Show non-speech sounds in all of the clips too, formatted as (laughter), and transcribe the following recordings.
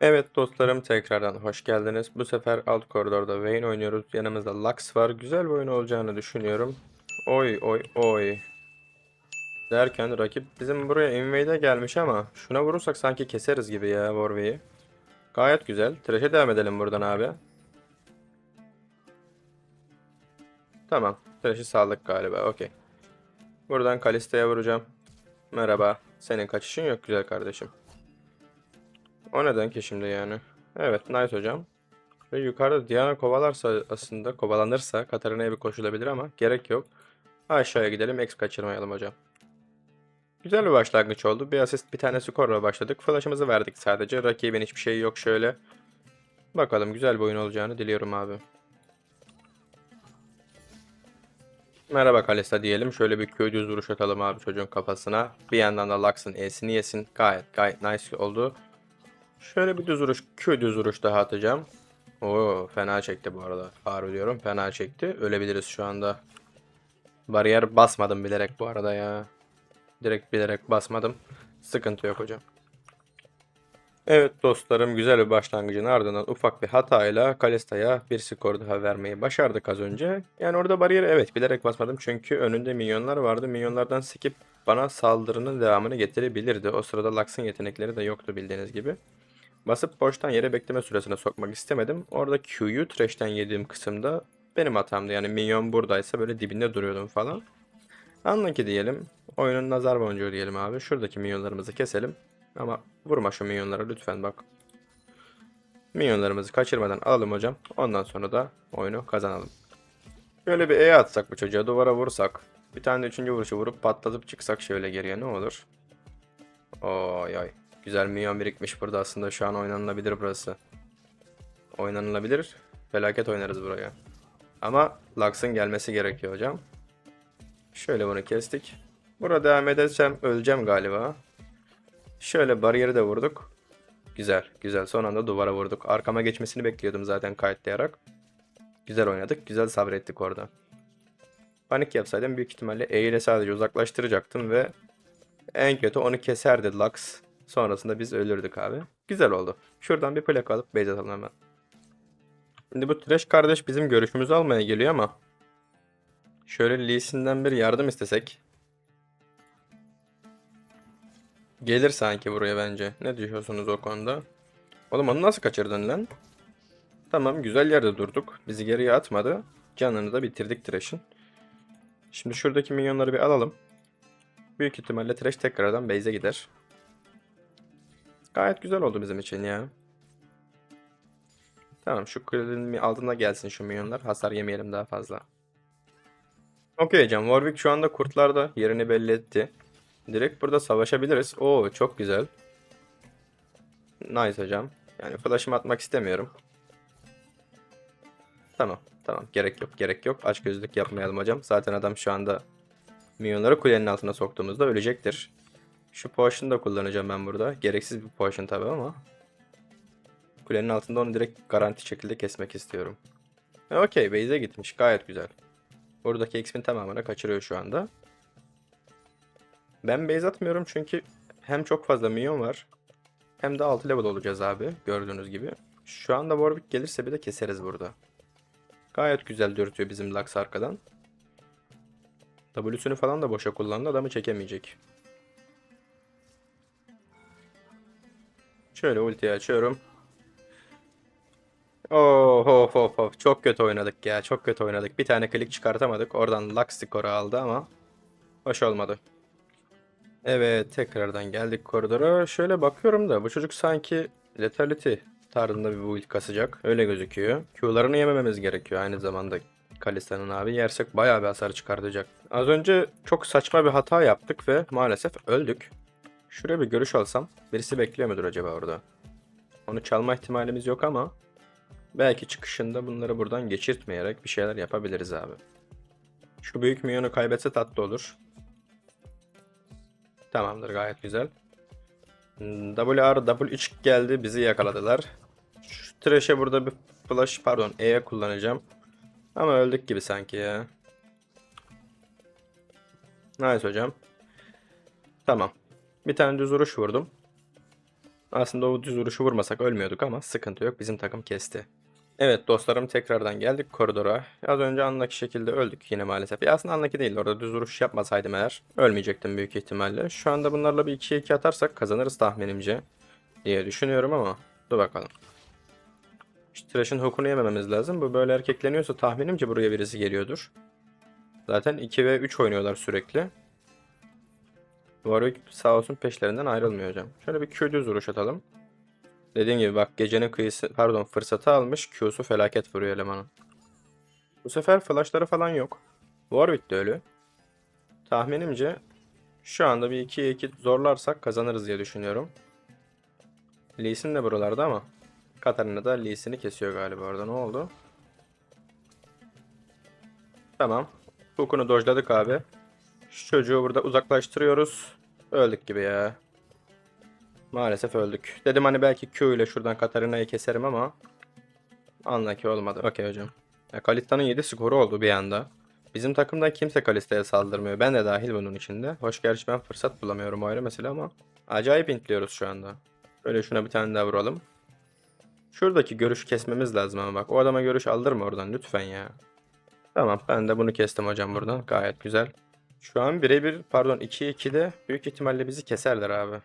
Evet dostlarım tekrardan hoş geldiniz. Bu sefer alt koridorda Vayne oynuyoruz. Yanımızda Lux var. Güzel bir oyun olacağını düşünüyorum. Oy oy oy. Derken rakip bizim buraya invade'e gelmiş ama şuna vurursak sanki keseriz gibi ya Warwick'i. Gayet güzel. Trash'e devam edelim buradan abi. Tamam. Trash'i sağlık galiba. Okey. Buradan Kalista'ya vuracağım. Merhaba. Senin kaçışın yok güzel kardeşim. O neden ki şimdi yani? Evet, nice hocam. Ve yukarıda Diana kovalarsa aslında kovalanırsa Katarina'ya bir koşulabilir ama gerek yok. Aşağıya gidelim, X kaçırmayalım hocam. Güzel bir başlangıç oldu. Bir asist, bir tane skorla başladık. Flash'ımızı verdik sadece. Rakibin hiçbir şeyi yok şöyle. Bakalım güzel bir oyun olacağını diliyorum abi. Merhaba Kalista diyelim. Şöyle bir köy düz vuruş atalım abi çocuğun kafasına. Bir yandan da Lux'ın E'sini yesin. Gayet gayet nice oldu. Şöyle bir düz vuruş, Q düz vuruş daha atacağım. Oo fena çekti bu arada. Ağır diyorum fena çekti. Ölebiliriz şu anda. Bariyer basmadım bilerek bu arada ya. Direkt bilerek basmadım. Sıkıntı yok hocam. Evet dostlarım güzel bir başlangıcın ardından ufak bir hatayla Kalista'ya bir skor daha vermeyi başardık az önce. Yani orada bariyeri evet bilerek basmadım çünkü önünde minyonlar vardı. Minyonlardan skip bana saldırının devamını getirebilirdi. O sırada Lux'ın yetenekleri de yoktu bildiğiniz gibi. Basıp boştan yere bekleme süresine sokmak istemedim. Orada Q'yu trash'ten yediğim kısımda benim hatamdı. Yani minyon buradaysa böyle dibinde duruyordum falan. Anla ki diyelim. Oyunun nazar boncuğu diyelim abi. Şuradaki minyonlarımızı keselim. Ama vurma şu minyonlara lütfen bak. Minyonlarımızı kaçırmadan alalım hocam. Ondan sonra da oyunu kazanalım. Şöyle bir E atsak bu çocuğa duvara vursak. Bir tane de üçüncü vuruşu vurup patlatıp çıksak şöyle geriye ne olur? Oy oy. Güzel minyon birikmiş burada aslında şu an oynanılabilir burası. Oynanılabilir. Felaket oynarız buraya. Ama Lux'ın gelmesi gerekiyor hocam. Şöyle bunu kestik. Burada devam edersem öleceğim galiba. Şöyle bariyeri de vurduk. Güzel, güzel. Son anda duvara vurduk. Arkama geçmesini bekliyordum zaten kayıtlayarak. Güzel oynadık, güzel sabrettik orada. Panik yapsaydım büyük ihtimalle E ile sadece uzaklaştıracaktım ve en kötü onu keserdi Lux. Sonrasında biz ölürdük abi. Güzel oldu. Şuradan bir plak alıp base atalım hemen. Şimdi bu Trash kardeş bizim görüşümüzü almaya geliyor ama şöyle Lee Sin'den bir yardım istesek. Gelir sanki buraya bence. Ne düşünüyorsunuz o konuda? Oğlum onu nasıl kaçırdın lan? Tamam güzel yerde durduk. Bizi geriye atmadı. Canını da bitirdik Trash'in. Şimdi şuradaki minyonları bir alalım. Büyük ihtimalle Trash tekrardan base'e gider. Gayet güzel oldu bizim için ya. Tamam şu kulenin altına gelsin şu minyonlar. Hasar yemeyelim daha fazla. Okey Can. Warwick şu anda kurtlarda yerini belli etti. Direkt burada savaşabiliriz. Oo çok güzel. Nice hocam. Yani flash'ımı atmak istemiyorum. Tamam. Tamam. Gerek yok. Gerek yok. Aç gözlük yapmayalım hocam. Zaten adam şu anda minyonları kulenin altına soktuğumuzda ölecektir. Şu potion'u da kullanacağım ben burada. Gereksiz bir potion tabi ama. Kulenin altında onu direkt garanti şekilde kesmek istiyorum. E, Okey base'e gitmiş. Gayet güzel. Buradaki XP'in tamamını kaçırıyor şu anda. Ben base atmıyorum çünkü hem çok fazla minyon var. Hem de 6 level olacağız abi. Gördüğünüz gibi. Şu anda Warwick gelirse bir de keseriz burada. Gayet güzel dürtüyor bizim Lux arkadan. W'sünü falan da boşa kullandı. Adamı çekemeyecek. Şöyle ultiyi açıyorum. Oh, oh, oh, oh. Çok kötü oynadık ya. Çok kötü oynadık. Bir tane klik çıkartamadık. Oradan Lux skoru aldı ama hoş olmadı. Evet, tekrardan geldik koridora. Şöyle bakıyorum da bu çocuk sanki Lethality tarzında bir build kasacak. Öyle gözüküyor. Q'larını yemememiz gerekiyor aynı zamanda. Kalista'nın abi yersek bayağı bir hasar çıkartacak. Az önce çok saçma bir hata yaptık ve maalesef öldük. Şuraya bir görüş alsam birisi bekliyor mudur acaba orada? Onu çalma ihtimalimiz yok ama belki çıkışında bunları buradan geçirtmeyerek bir şeyler yapabiliriz abi. Şu büyük minyonu kaybetse tatlı olur. Tamamdır gayet güzel. WR W3 geldi bizi yakaladılar. Şu Thresh'e burada bir flash pardon E'ye kullanacağım. Ama öldük gibi sanki ya. Nice hocam. Tamam. Bir tane düz vuruş vurdum. Aslında o düz vuruşu vurmasak ölmüyorduk ama sıkıntı yok. Bizim takım kesti. Evet dostlarım tekrardan geldik koridora. Az önce anlaki şekilde öldük yine maalesef. Ya aslında anlaki değil orada düz vuruş yapmasaydım eğer ölmeyecektim büyük ihtimalle. Şu anda bunlarla bir 2'ye 2 atarsak kazanırız tahminimce diye düşünüyorum ama dur bakalım. Şu Thresh'in hook'unu yemememiz lazım. Bu böyle erkekleniyorsa tahminimce buraya birisi geliyordur. Zaten 2 ve 3 oynuyorlar sürekli. Warwick sağ olsun peşlerinden ayrılmıyor hocam. Şöyle bir Q düz vuruş atalım. Dediğim gibi bak gecenin kıyısı pardon fırsatı almış Q'su felaket vuruyor elemanın. Bu sefer flashları falan yok. Warwick de ölü. Tahminimce şu anda bir 2'ye 2 zorlarsak kazanırız diye düşünüyorum. Lee de buralarda ama Katarina da Lee kesiyor galiba orada. Ne oldu? Tamam. Hook'unu dojladık abi. Şu çocuğu burada uzaklaştırıyoruz. Öldük gibi ya. Maalesef öldük. Dedim hani belki Q ile şuradan Katarina'yı keserim ama anla ki olmadı. Okey hocam. Ya Kalista'nın 7 skoru oldu bir anda. Bizim takımdan kimse Kalista'ya saldırmıyor. Ben de dahil bunun içinde. Hoş gerçi ben fırsat bulamıyorum ayrı mesele ama. Acayip intliyoruz şu anda. Böyle şuna bir tane daha vuralım. Şuradaki görüş kesmemiz lazım ama bak. O adama görüş aldırma oradan lütfen ya. Tamam ben de bunu kestim hocam buradan. Gayet güzel. Şu an birebir pardon 2'ye 2'de büyük ihtimalle bizi keserler abi.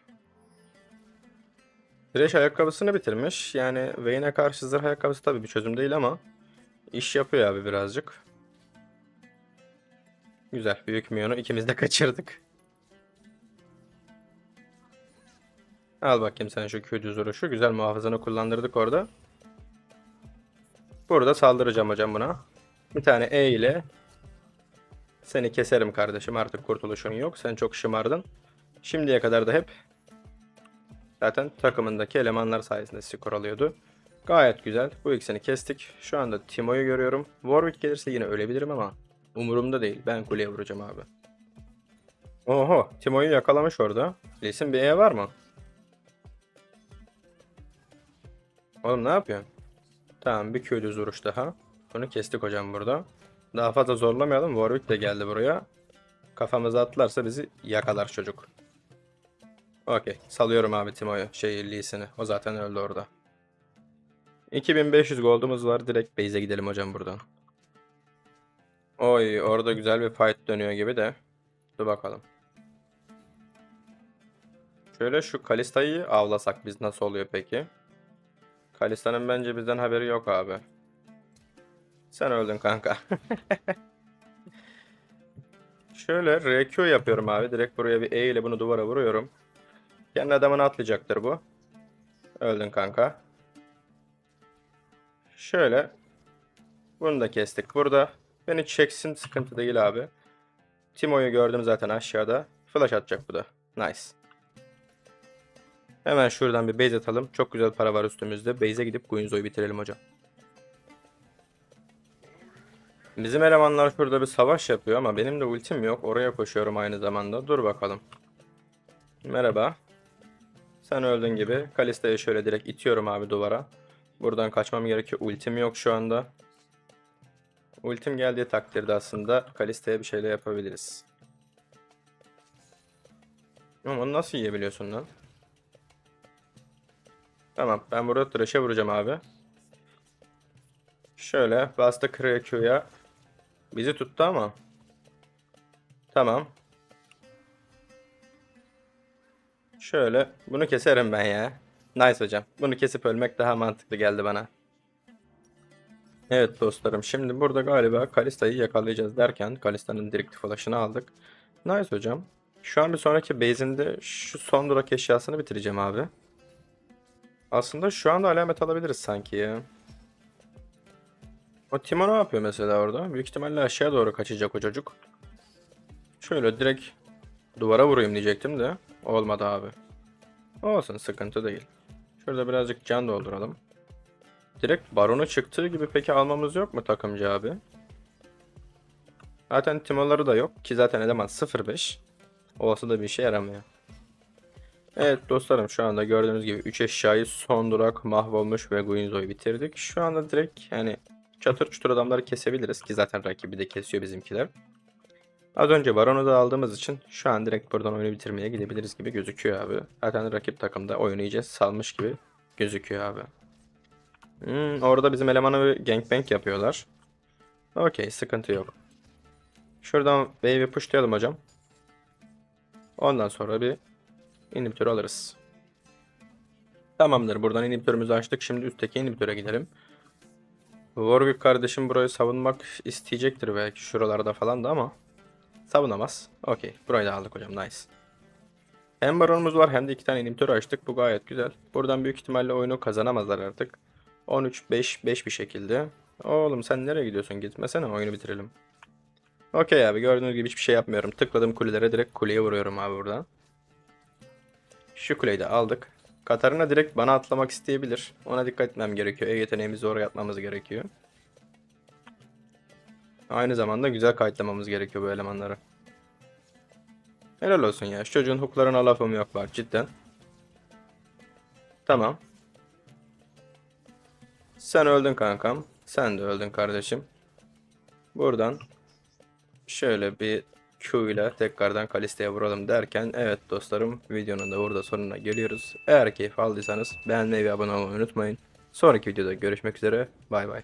Thresh ayakkabısını bitirmiş. Yani Vayne'e karşı zırh ayakkabısı tabii bir çözüm değil ama iş yapıyor abi birazcık. Güzel. Büyük Mion'u ikimiz de (laughs) kaçırdık. Al bakayım sen şu Q düz vuruşu. Güzel muhafızanı kullandırdık orada. Burada saldıracağım hocam buna. Bir tane E ile seni keserim kardeşim. Artık kurtuluşun yok. Sen çok şımardın. Şimdiye kadar da hep zaten takımındaki elemanlar sayesinde skor alıyordu. Gayet güzel. Bu ikisini kestik. Şu anda Timo'yu görüyorum. Warwick gelirse yine ölebilirim ama umurumda değil. Ben kuleye vuracağım abi. Oho, Timo'yu yakalamış orada. Lee'sin bir E var mı? Oğlum ne yapıyorsun? Tamam bir düz vuruş daha. Bunu kestik hocam burada. Daha fazla zorlamayalım. Warwick de geldi buraya. Kafamıza atlarsa bizi yakalar çocuk. Okey. Salıyorum abi Timo'yu. Şey Lee'sini. O zaten öldü orada. 2500 gold'umuz var. Direkt base'e gidelim hocam buradan. Oy orada güzel bir fight dönüyor gibi de. Dur bakalım. Şöyle şu Kalista'yı avlasak biz nasıl oluyor peki? Kalista'nın bence bizden haberi yok abi. Sen öldün kanka. Şöyle RQ yapıyorum abi. Direkt buraya bir E ile bunu duvara vuruyorum. Kendi adamına atlayacaktır bu. Öldün kanka. Şöyle. Bunu da kestik. Burada beni çeksin sıkıntı değil abi. Timo'yu gördüm zaten aşağıda. Flash atacak bu da. Nice. Hemen şuradan bir base atalım. Çok güzel para var üstümüzde. Base'e gidip Guinzo'yu bitirelim hocam. Bizim elemanlar şurada bir savaş yapıyor ama benim de ultim yok. Oraya koşuyorum aynı zamanda. Dur bakalım. Merhaba. Sen öldün gibi. Kalista'yı şöyle direkt itiyorum abi duvara. Buradan kaçmam gerekiyor. Ultim yok şu anda. Ultim geldiği takdirde aslında Kalista'ya bir şeyler yapabiliriz. Ama nasıl yiyebiliyorsun lan? Tamam ben burada Thresh'e vuracağım abi. Şöyle bastı Q'ya. Bizi tuttu ama. Tamam. Şöyle bunu keserim ben ya. Nice hocam. Bunu kesip ölmek daha mantıklı geldi bana. Evet dostlarım şimdi burada galiba Kalista'yı yakalayacağız derken Kalista'nın direktif flash'ını aldık. Nice hocam. Şu an bir sonraki base'inde şu son durak eşyasını bitireceğim abi. Aslında şu anda alamet alabiliriz sanki ya. O Timo ne yapıyor mesela orada? Büyük ihtimalle aşağıya doğru kaçacak o çocuk. Şöyle direkt duvara vurayım diyecektim de olmadı abi. Olsun sıkıntı değil. Şurada birazcık can dolduralım. Direkt baronu çıktığı gibi peki almamız yok mu takımcı abi? Zaten timoları da yok ki zaten eleman 0.5. Olsa da bir işe yaramıyor. Evet dostlarım şu anda gördüğünüz gibi 3 eşyayı son durak mahvolmuş ve Guinzo'yu bitirdik. Şu anda direkt yani çatır çutur adamları kesebiliriz ki zaten rakibi de kesiyor bizimkiler. Az önce Baron'u da aldığımız için şu an direkt buradan oyunu bitirmeye gidebiliriz gibi gözüküyor abi. Zaten rakip takımda oyunu iyice salmış gibi gözüküyor abi. Hmm, orada bizim elemanı bir gangbang yapıyorlar. Okey sıkıntı yok. Şuradan wave'i pushlayalım hocam. Ondan sonra bir inhibitör alırız. Tamamdır. Buradan inhibitörümüzü açtık. Şimdi üstteki inhibitöre gidelim. Warwick kardeşim burayı savunmak isteyecektir belki şuralarda falan da ama savunamaz. Okey. Burayı da aldık hocam. Nice. Hem baronumuz var hem de iki tane inhibitör açtık. Bu gayet güzel. Buradan büyük ihtimalle oyunu kazanamazlar artık. 13-5-5 bir şekilde. Oğlum sen nereye gidiyorsun? Gitmesene oyunu bitirelim. Okey abi gördüğünüz gibi hiçbir şey yapmıyorum. Tıkladım kulelere direkt kuleye vuruyorum abi buradan. Şu kuleyi de aldık. Katarina direkt bana atlamak isteyebilir. Ona dikkat etmem gerekiyor. E yeteneğimizi oraya atmamız gerekiyor. Aynı zamanda güzel kayıtlamamız gerekiyor bu elemanları. Helal olsun ya. Şu çocuğun hooklarına lafım yok var cidden. Tamam. Sen öldün kankam. Sen de öldün kardeşim. Buradan şöyle bir Q ile tekrardan Kalista'ya vuralım derken evet dostlarım videonun da burada sonuna geliyoruz. Eğer keyif aldıysanız beğenmeyi ve abone olmayı unutmayın. Sonraki videoda görüşmek üzere. Bay bay.